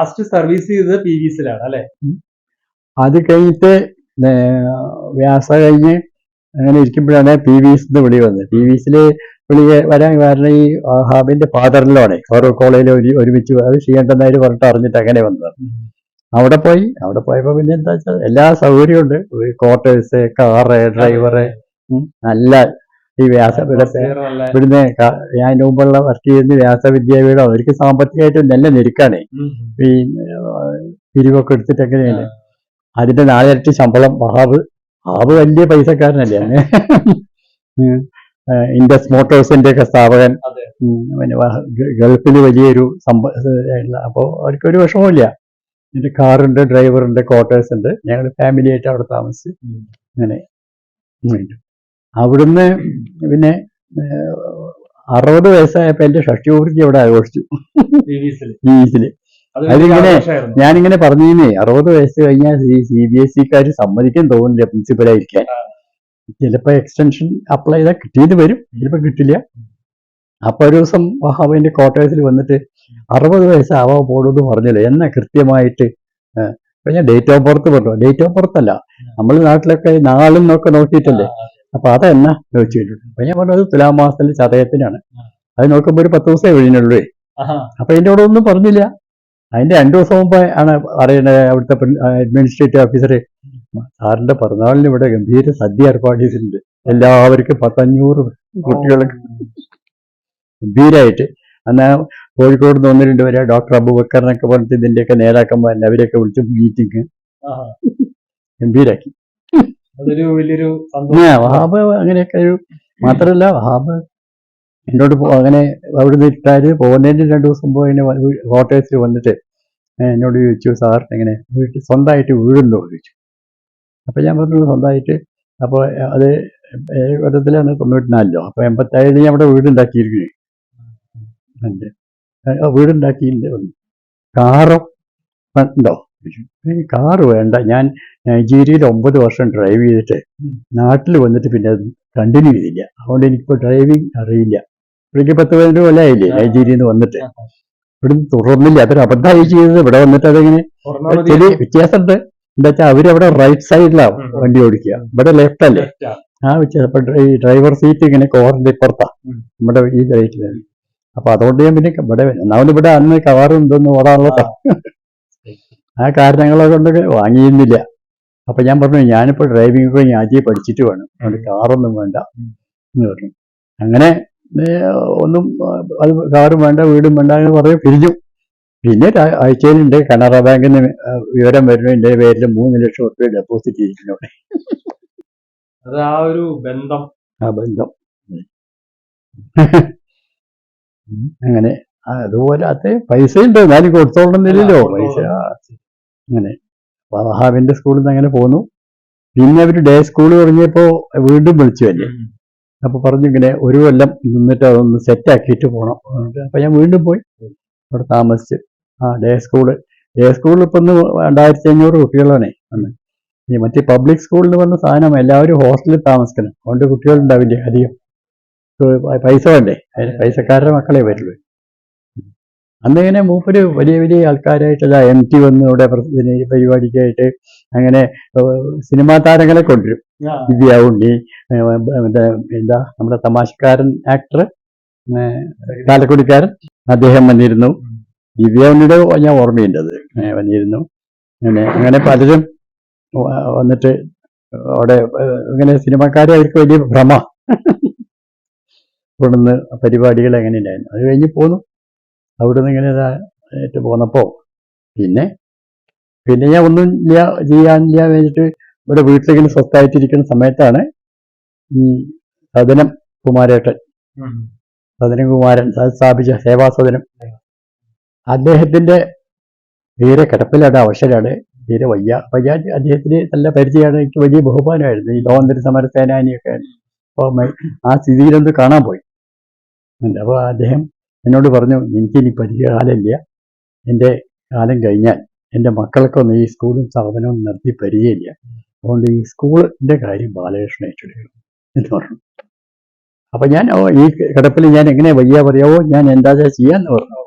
Last service ചെയ്തത് P V സിലാണ് അല്ലെ? അത് കഴിഞ്ഞിട്ട് വ്യാസ കഴിഞ്ഞ് അങ്ങനെ ഇരിക്കുമ്പോഴാണ് പി വിസിന്ന് വിളി വന്നത്. പി വിസിൽ വിളി വരാൻ കാരണം ഈ ഹാബിന്റെ ഫാദറിലാണ് ഓരോ കോളേജിൽ ഒരു ഒരുമിച്ച് അത് ചെയ്യേണ്ടെന്നായി പറഞ്ഞിട്ട് അറിഞ്ഞിട്ട് അങ്ങനെ വന്നത് അവിടെ പോയി അവിടെ പോയപ്പോ പിന്നെ എന്താ വെച്ചാൽ എല്ലാ സൗകര്യവും ഉണ്ട്. ക്വാർട്ടേഴ്സ് കാറ് ഡ്രൈവറ് നല്ല ഈ വ്യാസ ഇവിടുന്ന് ഞാൻ മുമ്പുള്ള വർക്ക് ചെയ്യുന്ന വ്യാസവിദ്യാപീഠം അവർക്ക് സാമ്പത്തികമായിട്ട് നല്ല നിരക്കാണ് ഈ പിരിവൊക്കെ എടുത്തിട്ട് എങ്ങനെയാണ്? അതിന്റെ നാലിരട്ടി ശമ്പളം വഹാബ് വഹാബ് വലിയ പൈസക്കാരനല്ലേ ഇൻഡസ് മോട്ടോഴ്സിന്റെ ഒക്കെ സ്ഥാപകൻ. പിന്നെ ഗൾഫിൽ വലിയൊരു സമ്പ അപ്പോൾ അവർക്കൊരു വിഷമമില്ല ഇതിന്റെ കാറുണ്ട് ഡ്രൈവറുണ്ട് ക്വാർട്ടേഴ്സ് ഉണ്ട്. ഞങ്ങൾ ഫാമിലി ആയിട്ട് അവിടെ താമസിച്ച്. അങ്ങനെ. അവിടുന്ന് പിന്നെ അറുപത് വയസ്സായപ്പോ എന്റെ ഷഷ്ടിപൂർത്തി അവിടെ ആഘോഷിച്ചു. അത് അതിങ്ങനെ-. ഞാനിങ്ങനെ പറഞ്ഞേ അറുപത് വയസ്സ് കഴിഞ്ഞാൽ സി ബി എസ് സിക്കാർ സമ്മതിക്കാൻ തോന്നില്ല പ്രിൻസിപ്പലായിരിക്കാൻ. ചിലപ്പോ എക്സ്റ്റൻഷൻ അപ്ലൈ ചെയ്താൽ കിട്ടിയത് വരും ചിലപ്പോ കിട്ടില്ല. അപ്പൊ ഒരു ദിവസം വഹാബിന്റെ ക്വാർട്ടേഴ്സിൽ വന്നിട്ട് അറുപത് വയസ്സാവാ പോടുമെന്ന് പറഞ്ഞല്ലോ എന്നാ കൃത്യമായിട്ട് ഞാൻ ഡേറ്റ് ഓഫ് ബർത്ത് പറഞ്ഞു. ഡേറ്റ് ഓഫ് ബർത്ത് അല്ല നമ്മൾ നാട്ടിലൊക്കെ നാളും ഒക്കെ നോക്കിയിട്ടല്ലേ. അപ്പൊ അതെന്നാ ചോദിച്ചിട്ടുണ്ട്. അപ്പൊ ഞാൻ പറഞ്ഞു അത് തുലാം മാസത്തിലെ ചതയത്തിനാണ്. അത് നോക്കുമ്പോ ഒരു പത്ത് ദിവസമേ കഴിഞ്ഞുള്ളൂ. അപ്പൊ എന്റെ അവിടെ ഒന്നും പറഞ്ഞില്ല. അതിന്റെ രണ്ടു ദിവസം മുമ്പ് ആണ് അറിയണത് അവിടുത്തെ അഡ്മിനിസ്ട്രേറ്റീവ് ഓഫീസർ സാറിന്റെ പിറന്നാളിന് ഇവിടെ ഗംഭീര സദ്യ ഏർപ്പാട് ചെയ്തിട്ടുണ്ട്. എല്ലാവർക്കും പത്തഞ്ഞൂറ് കുട്ടികൾക്ക് ഗംഭീരായിട്ട്. അന്ന് കോഴിക്കോട് നിന്ന് ഒന്ന് രണ്ട് പേരെ ഡോക്ടർ അബൂബക്കറിനൊക്കെ പറഞ്ഞിട്ട് ഇതിന്റെയൊക്കെ നേതാക്കന്മാരെ അവരെയൊക്കെ വിളിച്ച് മീറ്റിംഗ്. ഗംഭീരാക്കി. അതൊരു വലിയൊരു വഹാബ് അങ്ങനെയൊക്കെ ഒരു മാത്രമല്ല വഹാബ് എന്നോട് അങ്ങനെ അവിടുന്ന് ഇട്ടാൽ പോകുന്നതിന് രണ്ടു ദിവസം മുമ്പ് അതിന് ഹോട്ടേഴ്സിൽ വന്നിട്ട് എന്നോട് ചോദിച്ചു സാർ എങ്ങനെ? വീട്ടിൽ സ്വന്തമായിട്ട് വീടുണ്ടോ എന്ന് ചോദിച്ചു. അപ്പൊ ഞാൻ പറഞ്ഞു സ്വന്തമായിട്ട്. അപ്പോൾ അത് കൊല്ലത്തിലാണ് തൊണ്ണൂറ്റിനാലിലോ. അപ്പൊ എൺപത്തേഴിൽ ഞാൻ അവിടെ വീടുണ്ടാക്കിയിരിക്കുന്നു. ഉണ്ട് ആ, വീടുണ്ടാക്കിയിട്ടുണ്ട്. കാറും കാറോ ഉണ്ടോ? "ഏയ് കാറ് വേണ്ട. ഞാൻ നൈജീരിയയിൽ ഒമ്പത് വർഷം ഡ്രൈവ് ചെയ്തിട്ട് നാട്ടിൽ വന്നിട്ട് പിന്നെ അത് കണ്ടിന്യൂ ചെയ്തില്ല. അതുകൊണ്ട് എനിക്കിപ്പോൾ ഡ്രൈവിംഗ് അറിയില്ല. ഇവിടേക്ക് പത്ത് പതിനെട്ട് കൊല്ലം ആയില്ലേ നൈജീരിയയിൽ നിന്ന് വന്നിട്ട്. ഇവിടുന്ന് തുടർന്നില്ല. അതൊരു അബദ്ധമായി ചെയ്തത് ഇവിടെ വന്നിട്ട് അതെങ്ങനെ ചെറിയ വ്യത്യാസമുണ്ട്. എന്താ വെച്ചാൽ അവരവിടെ റൈറ്റ് സൈഡിലാണ് വണ്ടി ഓടിക്കുക. ഇവിടെ ലെഫ്റ്റ് അല്ലേ? ആ. വ്യത്യാസം ഈ ഡ്രൈവർ സീറ്റ് ഇങ്ങനെ കോറിന്റെ ഇപ്പുറത്താണ് നമ്മുടെ ഈ റൈറ്റിലാണ് അപ്പൊ അതുകൊണ്ട് ഞാൻ പിന്നെ ഇവിടെ ഒന്നാമത് ഇവിടെ അന്ന് കവാറും ഇതൊന്നും ഓടാനുള്ള ആ. കാരണങ്ങളെ കൊണ്ട് വാങ്ങിയിരുന്നില്ല. അപ്പൊ ഞാൻ പറഞ്ഞു ഞാനിപ്പോ ഡ്രൈവിംഗ് ഒക്കെ ഞാൻ ആദ്യം പഠിച്ചിട്ട് വേണം. അതുകൊണ്ട് കാറൊന്നും വേണ്ട എന്ന് പറഞ്ഞു. അങ്ങനെ ഒന്നും അത് കാറും വേണ്ട വീടും വേണ്ട എന്ന് പറഞ്ഞ് പിരിഞ്ഞു. പിന്നെ ആഴ്ചയിലുണ്ട് കനറ ബാങ്കിൽ നിന്ന് വിവരം വരുന്നു എന്റെ പേരിൽ മൂന്ന് ലക്ഷം റുപ്യ ഡെപ്പോസിറ്റ് ചെയ്തിരുന്നു. അത് ആ ഒരു ബന്ധം. ആ ബന്ധം. അങ്ങനെ അതുപോലെ അത് പൈസ ഉണ്ട് എന്നാലും കൊടുത്തോളുന്നില്ലല്ലോ പൈസ അങ്ങനെ. വഹാബിന്റെ സ്കൂളിൽ നിന്ന് അങ്ങനെ പോന്നു. പിന്നെ അവർ ഡേ സ്കൂൾ തുടങ്ങിയപ്പോ വീണ്ടും വിളിച്ചു അല്ലേ അപ്പൊ പറഞ്ഞു ഇങ്ങനെ ഒരു കൊല്ലം നിന്നിട്ട് അതൊന്ന് സെറ്റ് ആക്കിയിട്ട് പോകണം എന്നിട്ട് അപ്പൊ ഞാൻ വീണ്ടും പോയി. അവിടെ താമസിച്ച്. ആ ഡേ സ്കൂൾ ഡേ സ്കൂളിൽ ഇപ്പൊ ഒന്ന് രണ്ടായിരത്തി അഞ്ഞൂറ് കുട്ടികളാണേ അന്ന് ഈ മറ്റേ പബ്ലിക് സ്കൂളിൽ വന്ന സാധനം എല്ലാവരും ഹോസ്റ്റലിൽ താമസിക്കണം. അതുകൊണ്ട് കുട്ടികളുണ്ടാവില്ലേ അധികം. പൈസ വേണ്ടേ? അതിന് പൈസക്കാരുടെ മക്കളെ വരുള്ളൂ അന്ന് ഇങ്ങനെ മൂപ്പര് വലിയ വലിയ ആൾക്കാരായിട്ടുള്ള എം ടി വന്ന് ഇവിടെ പ്ര- പരിപാടിക്കായിട്ട് അങ്ങനെ സിനിമാ താരങ്ങളെ കൊണ്ടുവരും. ദിവ്യ ഉണ്ണി മറ്റേ എന്താ നമ്മുടെ തമാശക്കാരൻ ആക്ടർ കാലക്കുടിക്കാരൻ അദ്ദേഹം വന്നിരുന്നു. ദിവ്യ ഉണ്ണിയുടെ ഞാൻ ഓർമ്മയുണ്ട് അത്. വന്നിരുന്നു. അങ്ങനെ അങ്ങനെ പലരും വന്നിട്ട് അവിടെ ഇങ്ങനെ സിനിമാക്കാരെ അവർക്ക് വലിയ ഭ്രമ. ഇവിടുന്ന് പരിപാടികൾ എങ്ങനെയുണ്ടായിരുന്നു അത് കഴിഞ്ഞ് പോന്നു. അവിടുന്ന് ഇങ്ങനെ ഇതാ ആയിട്ട് പോന്നപ്പോ പിന്നെ പിന്നെ ഞാൻ ഒന്നും ഇല്ല ചെയ്യാനില്ല വേണ്ടിട്ട് ഇവിടെ വീട്ടിലെങ്കിലും സ്വസ്ഥായിട്ടിരിക്കുന്ന സമയത്താണ് ഈ സദനം കുമാരേട്ടൻ. സദനം കുമാരൻ സ്ഥാപിച്ച സേവാസദനം അദ്ദേഹത്തിന്റെ തീരെ കിടപ്പിലാണ് അവശരാണ്. തീരെ വയ്യ വയ്യ അദ്ദേഹത്തിന് നല്ല പരിചയമാണ്. എനിക്ക് വലിയ ബഹുമാനമായിരുന്നു. ഈ സ്വാതന്ത്ര്യ സമര സേനാനിയൊക്കെ അപ്പൊ ആ സ്ഥിതിയിലൊന്ന് കാണാൻ പോയി. അപ്പോൾ അദ്ദേഹം എന്നോട് പറഞ്ഞു എനിക്കിനി പരിചയകാലമില്ല എന്റെ കാലം കഴിഞ്ഞാൽ എന്റെ മക്കൾക്കൊന്നും ഈ സ്കൂളും സ്ഥാപനവും നടത്തി പരിചയമില്ല. അതുകൊണ്ട് ഈ സ്കൂളിന്റെ കാര്യം ബാലകൃഷ്ണൻ ഏറ്റെടുക്കണം എന്ന് പറഞ്ഞു. അപ്പം ഞാൻ ഈ കിടപ്പിൽ ഞാൻ എങ്ങനെ വയ്യ പറയാവോ ഞാൻ എന്താ ചെയ്യാന്ന് പറഞ്ഞു.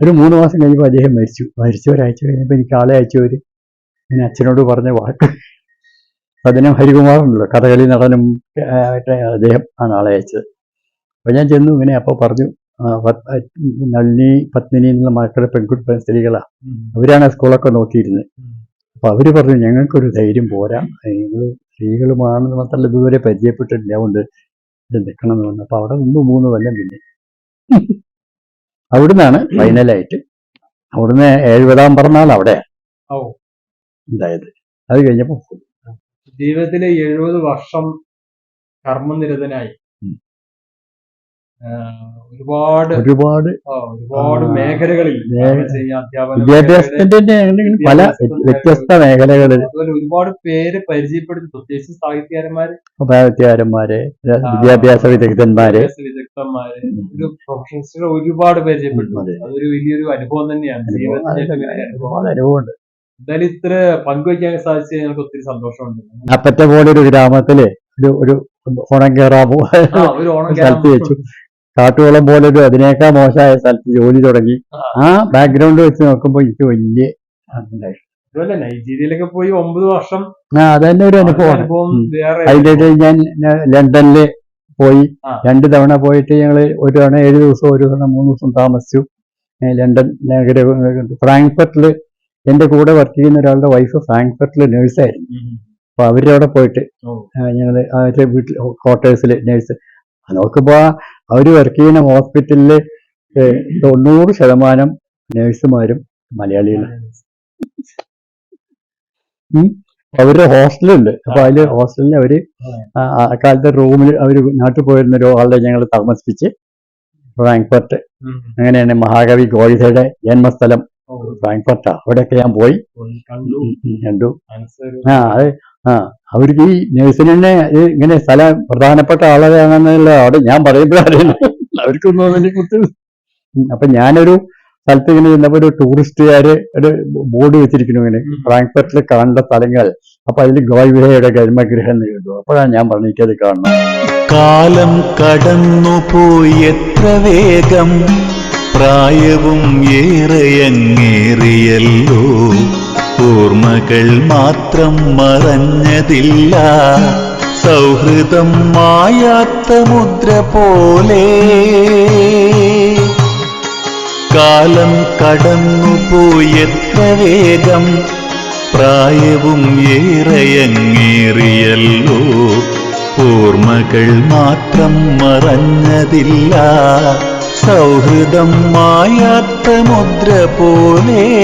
ഒരു മൂന്ന് മാസം കഴിയുമ്പോൾ അദ്ദേഹം മരിച്ചു. മരിച്ചു ഒരാഴ്ച കഴിഞ്ഞപ്പോൾ എനിക്ക് ആളെ അയച്ചവർ ഞാൻ അച്ഛനോട് പറഞ്ഞ വാക്ക്. സദനം ഹരികുമാർ ഉണ്ടല്ലോ കഥകളി നടനും അദ്ദേഹം ആണ് ആളെ അയച്ചത്. അപ്പം ഞാൻ ചെന്നു ഇങ്ങനെ അപ്പോൾ പറഞ്ഞു നളിനി പത്മിനി എന്നുള്ള മക്കളുടെ പെൺകുട്ടി സ്ത്രീകളാണ്. അവരാണ് ആ സ്കൂളൊക്കെ നോക്കിയിരുന്നത്. അപ്പം അവർ പറഞ്ഞു ഞങ്ങൾക്കൊരു ധൈര്യം പോരാ. നിങ്ങൾ സ്ത്രീകളുമാണെന്ന് മാത്രമല്ല ഇതുവരെ പരിചയപ്പെട്ടിട്ടില്ല അതുകൊണ്ട് ഇത് നിൽക്കണം എന്ന് പറഞ്ഞു. അപ്പൊ അവിടെ നിന്ന് മൂന്ന് കൊല്ലം പിന്നെ അവിടുന്നാണ് ഫൈനലായിട്ട് അവിടുന്ന് എഴുപതാം പിറന്നാൾ അവിടെ ഓ ഉണ്ടായത്. അത് കഴിഞ്ഞപ്പോ ജീവിതത്തിലെ എഴുപത് വർഷം കർമ്മനിരതനായി. ഒരുപാട് ഒരുപാട് ഒരുപാട് മേഖലകളിൽ വിദ്യാഭ്യാസത്തിന്റെ പല വ്യത്യസ്ത മേഖലകളിൽ. ഒരുപാട് പേര് പരിചയപ്പെടുത്തി പ്രത്യേകിച്ച് സാഹിത്യകാരന്മാര്. സാഹിത്യകാരന്മാര് വിദ്യാഭ്യാസ വിദഗ്ധന്മാര്. വിദഗ്ധന്മാര് ഒരു പ്രൊഫഷണൽസിനെ ഒരുപാട് പരിചയപ്പെട്ടു. അതൊരു വലിയൊരു അനുഭവം തന്നെയാണ്. ജീവിതത്തിന്റെ ഒരുപാട് അനുഭവമുണ്ട്. എന്തായാലും ഇത്ര പങ്കുവയ്ക്കാൻ സാധിച്ചത് ഞങ്ങൾക്ക് ഒത്തിരി സന്തോഷമുണ്ട്. അപ്പറ്റ പോലെ ഒരു ഗ്രാമത്തിൽ ഒരു ഒരു ഓണം കയറാമോ ഒരു ഓണം സ്ഥലത്ത് വെച്ചു. കാട്ടുകുളം പോലെ ഒരു അതിനേക്കാൾ മോശമായ സ്ഥലത്ത് ജോലി തുടങ്ങി. ആ. ബാക്ക്ഗ്രൗണ്ട് വെച്ച് നോക്കുമ്പോൾ എനിക്ക് വലിയ നൈജീരിയയിലൊക്കെ പോയി ഒമ്പത് വർഷം ആ അതന്നെ ഒരു അനുഭവമാണ്. അനുഭവം ഇടയിൽ ഞാൻ ലണ്ടനിൽ പോയി. രണ്ടു തവണ പോയിട്ട് ഞങ്ങൾ ഒരു തവണ ഏഴ് ദിവസം ഒരു തവണ മൂന്ന് ദിവസം താമസിച്ചു. ലണ്ടൻ നഗര ഫ്രാങ്ക്ഫർട്ടിൽ എന്റെ കൂടെ വർക്ക് ചെയ്യുന്ന ഒരാളുടെ വൈഫ് ഫ്രാങ്ക്ഫർട്ടിൽ നേഴ്സായിരുന്നു. അപ്പൊ അവരുടെ അവിടെ പോയിട്ട് ഞങ്ങൾ ഞങ്ങൾ അവരുടെ വീട്ടിൽ ക്വാർട്ടേഴ്സിൽ നേഴ്സ് നോക്കുമ്പോ അവർ വർക്ക് ചെയ്യുന്ന ഹോസ്പിറ്റലിൽ തൊണ്ണൂറ് ശതമാനം നേഴ്സുമാരും മലയാളികളാണ് അവരുടെ ഹോസ്റ്റലുണ്ട് അപ്പൊ അതിൽ ഹോസ്റ്റലിൽ അവർ ആ. ആ കാലത്തെ റൂമിൽ അവർ നാട്ടിൽ പോയിരുന്ന ഒരാളെ ഞങ്ങൾ താമസിപ്പിച്ച് ഫ്രാങ്ക്ഫർട്ട്. അങ്ങനെയാണ് മഹാകവി ഗോയിസയുടെ ജന്മസ്ഥലം ഫ്രാങ്ക്ഫർട്ടാ അവിടെയൊക്കെ ഞാൻ പോയി. കണ്ടു. ആ അത് ആ അവർക്ക് ഈ നേഴ്സിനെ ഇങ്ങനെ സ്ഥലം പ്രധാനപ്പെട്ട ആളുകളാണെന്നുള്ള അവിടെ ഞാൻ പറയുമ്പോഴാണ് അവർക്കൊന്നും അതിനെ കുത്തി അപ്പൊ ഞാനൊരു സ്ഥലത്ത് ഇങ്ങനെ ചെന്നപ്പോ ഒരു ടൂറിസ്റ്റുകാര് ഒരു ബോർഡ് വെച്ചിരിക്കുന്നു ഇങ്ങനെ. ഫ്രാങ്ക്ഫർട്ടിൽ കാണേണ്ട സ്ഥലങ്ങൾ. അപ്പൊ അതിൽ ഗോൾവിഹയുടെ എന്ന് എഴുതും. അപ്പോഴാണ് ഞാൻ പറഞ്ഞിട്ടത് കാണണം. കാലം കടന്നു പോയി എത്ര വേഗം? പ്രായവും ഏറെയങ്ങേറിയല്ലോ ഓർമ്മകൾ മാത്രം മറഞ്ഞതില്ല. സൗഹൃദം മായാത്ത മുദ്ര പോലെ. കാലം കടന്നുപോയി എത്ര വേഗം. പ്രായവും ഏറെയങ്ങേറിയല്ലോ. ഓർമ്മകൾ മാത്രം മറഞ്ഞതില്ല. സൗഹൃദം മായാത്ത മുദ്ര പോലെ.